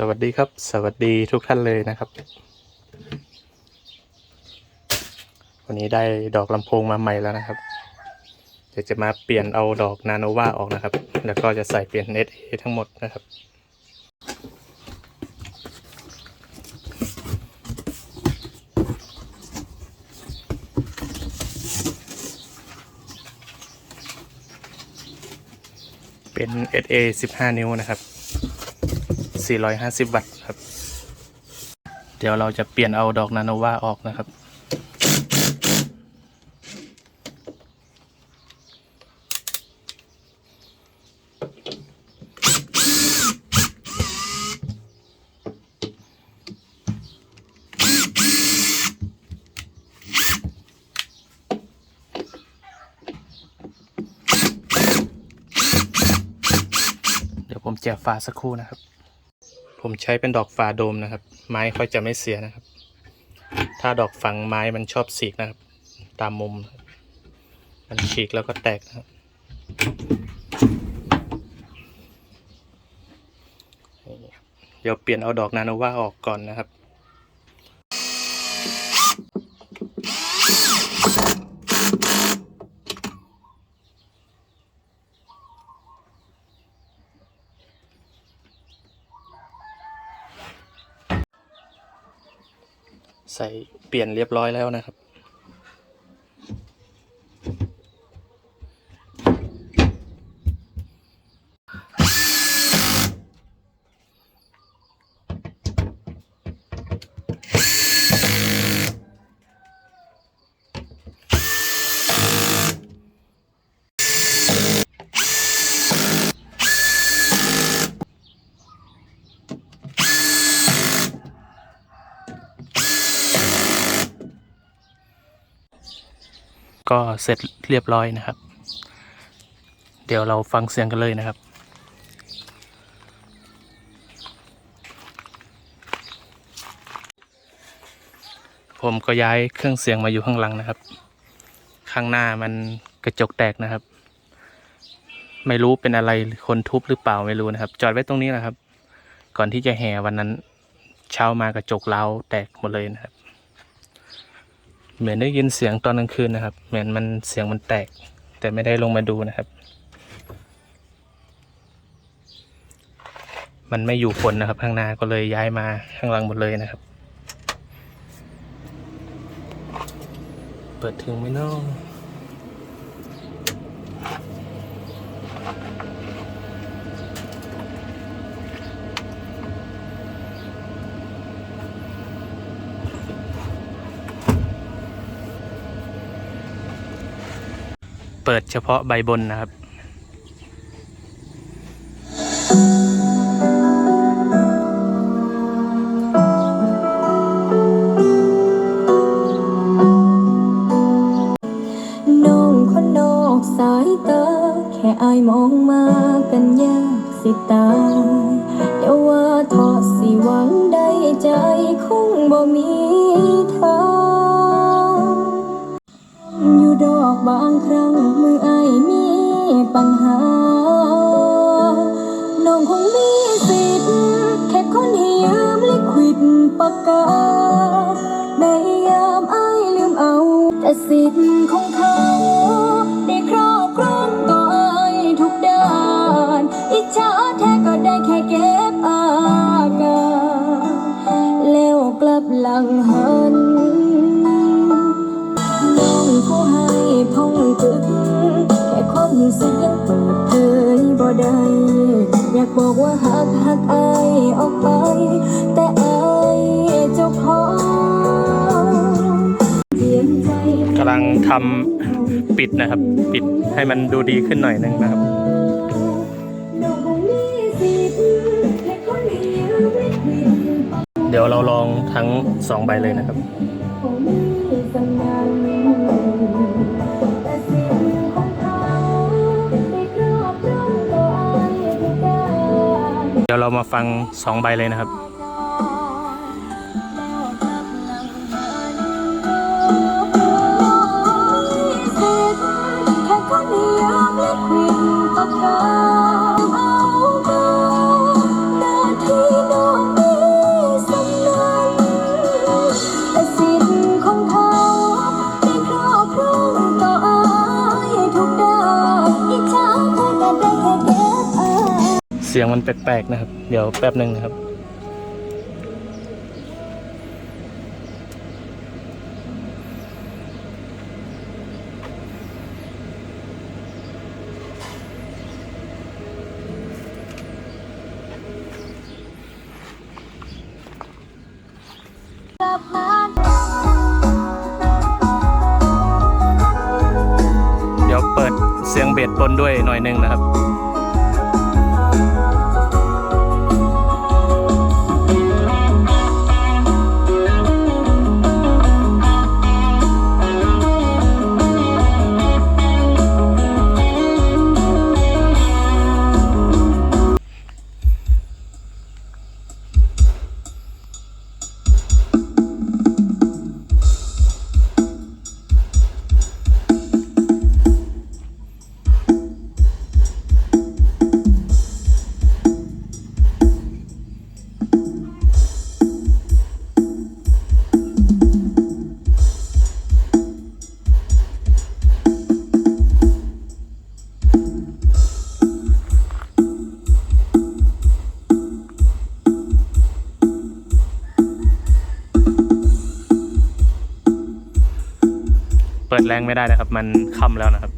สวัสดีครับ สวัสดีทุกท่านเลยนะครับ วันนี้ได้ดอกลำโพงมาใหม่แล้วนะครับ เดี๋ยวจะมาเปลี่ยนเอาดอกนาโนวาออกนะครับ แล้วก็จะใส่เปลี่ยน SA ทั้งหมดนะครับเป็น SA 15 นิ้วนะครับ 450 วัตต์ครับ เดี๋ยวเราจะเปลี่ยนเอาดอกนาโนวาออกนะครับเดี๋ยวผมแจกฝาสักครู่นะครับ ผมใช้เป็นดอกฝาโดมนะครับ ไม้ค่อยจะไม่เสียนะครับ ถ้าดอกฝังไม้มันชอบฉีกนะครับ ตามมุม มันฉีกแล้วก็แตกนะครับเดี๋ยวเปลี่ยนเอาดอกนาโนวาออกก่อนนะครับ ใส่ เปลี่ยนเรียบร้อยแล้วนะครับ ก็เสร็จเรียบร้อยนะครับ เดี๋ยวเราฟังเสียงกันเลยนะครับผมก็ย้ายเครื่องเสียงมาอยู่ข้างหลังนะครับ ข้างหน้ามันกระจกแตกนะครับ ไม่รู้เป็นอะไรคนทุบหรือเปล่าไม่รู้นะครับ จอดไว้ตรงนี้แหละครับ ก่อนที่จะแห่วันนั้น เช้ามากระจกเล้าแตกหมดเลยนะครับ เหมือนได้ยินเสียงตอนกลางคืนนะครับ เหมือนมันเสียงมันแตก แต่ไม่ได้ลงมาดูนะครับ มันไม่อยู่ฝนนะครับ ข้างหน้าก็เลยย้ายมาข้างหลังหมดเลยนะครับ เปิดถึงไม่นอก เปิดเฉพาะใบบนนะครับน้องคนนอกสายตา แค่อายมองมากันยากสิตายอย่า ปัญหา น้องคงมีสิทธิ์แค่คนให้ยืมลิควิดปากกา ในยามอายลืมเอาแต่สิทธิ์ของเขาได้ครอบครองตัวอายทุกด้าน อิจฉาแท้ก็ได้แค่เก็บอาการแล้วกลับหลังหัน ค่ความรู้สึกยังเปิดเผยบ่ได้อยากบอกว่าหักหักอายออกไป แต่อายเจ้าของเสียงใจกำลังทำปิดนะครับ ปิดให้มันดูดีขึ้นหน่อยนึงนะครับน้องคงมีสิทธิ์แค่คนเดียวไม่ผิด เดี๋ยวเราลองทั้งสองใบเลยนะครับคงมี ยวเรามาฟังสองใบเลยนะครับแค่คนเียงมันแปลกๆนะครับ เดี๋ยวแป๊บหนึ่งนะครับ เดี๋ยวเปิดเสียงเบสปนด้วยหน่อยหนึงนะครับ เปิดแรงไม่ได้นะครับ มันค่ำแล้วนะครับ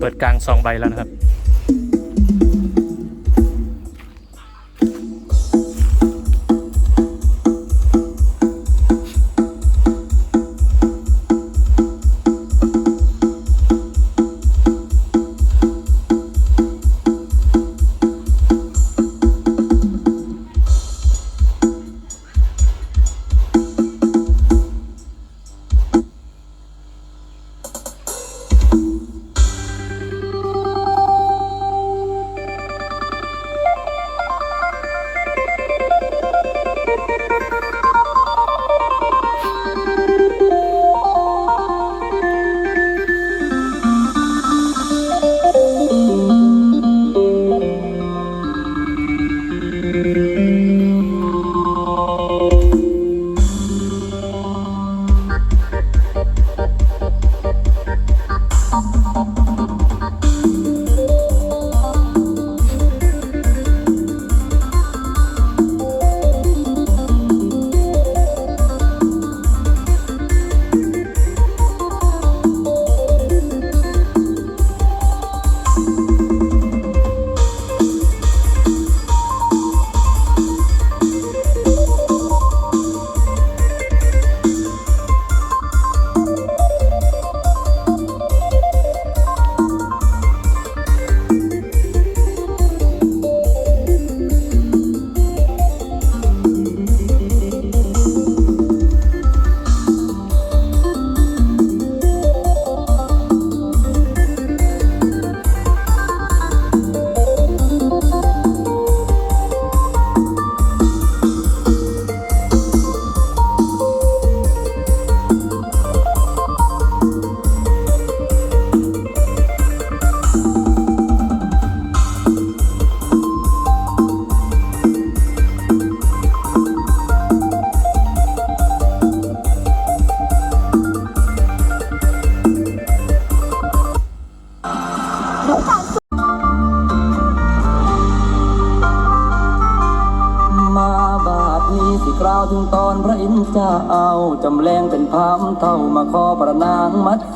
เปิดกลางสองใบแล้วนะครับ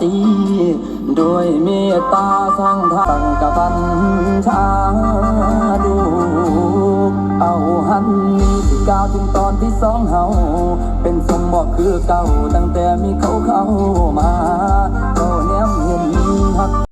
ตี โดยเมตตาสร้างทางกับบันชาดูเอาหันที่ก้าวถึงตอนที่สองเฮาเป็นสมบอกคือเก่าตั้งแต่มีเขาเข้ามาก็แนมเห็นหัก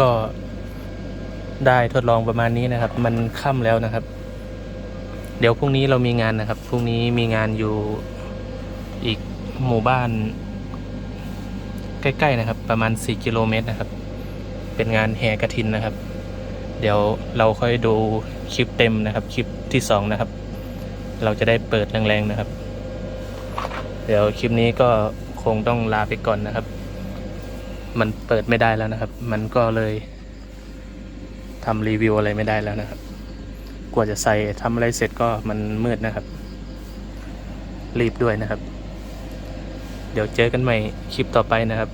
ก็ได้ทดลองประมาณนี้นะครับ มันค่ำแล้วนะครับ เดี๋ยวพรุ่งนี้เรามีงานนะครับพรุ่งนี้มีงานอยู่อีกหมู่บ้าน ใกล้ๆนะครับ ประมาณ 4 กิโลเมตรนะครับ เป็นงานแห่กระถินนะครับ เดี๋ยวเราค่อยดูคลิปเต็มนะครับ คลิปที่สองนะครับ เราจะได้เปิดแรงๆนะครับ เดี๋ยวคลิปนี้ก็คงต้องลาไปก่อนนะครับ มันเปิดไม่ได้แล้วนะครับ มันก็เลยทำรีวิวอะไรไม่ได้แล้วนะครับ กว่าจะใส่ทำอะไรเสร็จก็มันมืดนะครับ รีบด้วยนะครับ เดี๋ยวเจอกันใหม่คลิปต่อไปนะครับ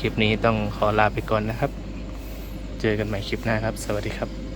คลิปนี้ต้องขอลาไปก่อนนะครับ เจอกันใหม่คลิปหน้าครับ สวัสดีครับ